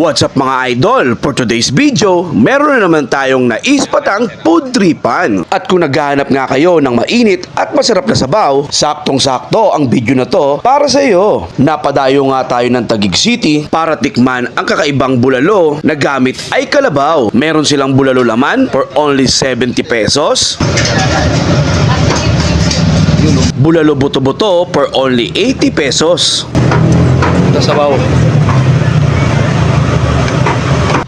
What's up mga idol? For today's video, meron na naman tayong naispatang food tripan. At kung naghahanap nga kayo ng mainit at masarap na sabaw, saktong-sakto ang video na to para sa iyo. Napadayo nga tayo ng Taguig City para tikman ang kakaibang bulalo na gamit ay kalabaw. Meron silang bulalo laman for only 70 pesos. Bulalo buto-buto for only 80 pesos. Ito sabaw.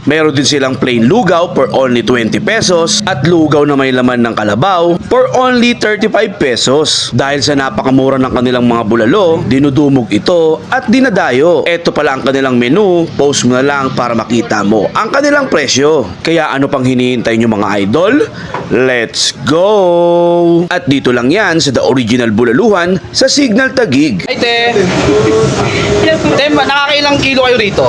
Meron din silang plain lugaw for only 20 pesos at lugaw na may laman ng kalabaw for only 35 pesos. Dahil sa napakamura ng kanilang mga bulalo, dinudumog ito at dinadayo. Ito pala ang kanilang menu, post mo na lang para makita mo ang kanilang presyo. Kaya ano pang hinihintay nyo mga idol? Let's go! At dito lang yan sa The Original Bulaluhan sa Signal Tagig. Ay, te. Te, ma- nakakailang kilo kayo rito?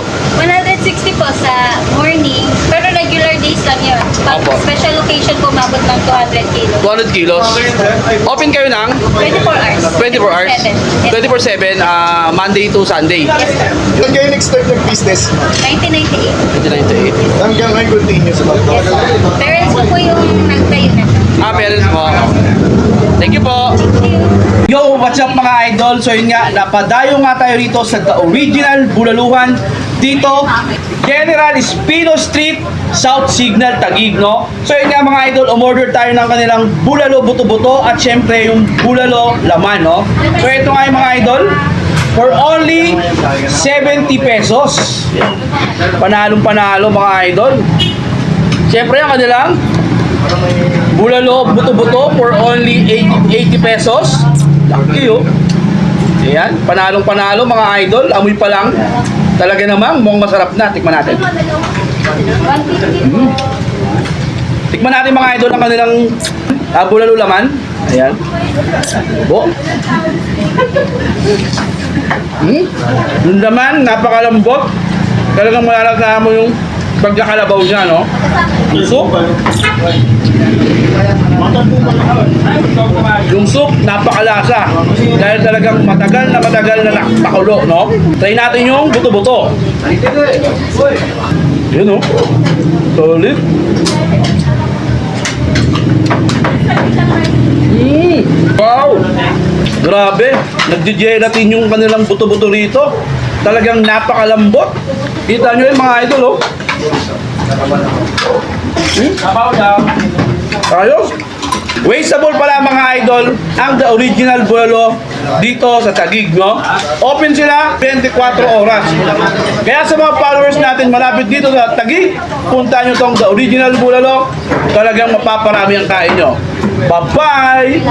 160 po sa morning, pero regular days lang yun. Pag Opo. special occasion po, mabot ng 200 kilos. 200 kilos. Open kayo ng 24 hours. 24 hours? 7. 24-7, ah, Monday to Sunday. Yes, sir. Saan kayo nag-start ng business? 1998. 1998. Hanggang ngayon continuous ba? Yes, sir. Parents ko po yung nagtayo na. Ah, parents mo. Thank you po. Yo, what's up mga idol? So yun nga, napadayo nga tayo rito sa The Original Bulaluhan dito, General Espino Street, South Signal, Taguig, no? So yun nga mga idol, umorder tayo ng kanilang bulalo buto-buto at syempre yung bulalo laman, no? So ito nga yung mga idol, for only 70 pesos. Panalong panalo mga idol. Syempre ang kanilang Bulalo, buto-buto for only 80, 80 pesos. Laki oh. Ayan, panalong-panalo mga idol. Amoy pa lang. Talaga namang mukhang masarap na. Tikman natin. 150 po. Tikman natin mga idol ang kanilang uh, bulalo laman. Ayan. Bo. Hmm? Yung laman, napakalambot. Talagang malalagna mo yung pagkakalabaw niya, no? Yung soup, napakalasa. Dahil talagang matagal na matagal na nakakulo, no? Try natin yung buto-buto. Yun, no? Solid. Mm. Wow! Grabe! Nagdi-gelatin yung kanilang buto-buto rito. Talagang napakalambot. Kita nyo yung mga idol, oh. Hmm? Ayos! Wasteable pala mga idol ang the original bulalo dito sa Tagig, no? Open sila 24 oras. Kaya sa mga followers natin malapit dito sa Tagig, punta nyo tong the original bulalo. Talagang mapaparami ang kain nyo. Bye-bye!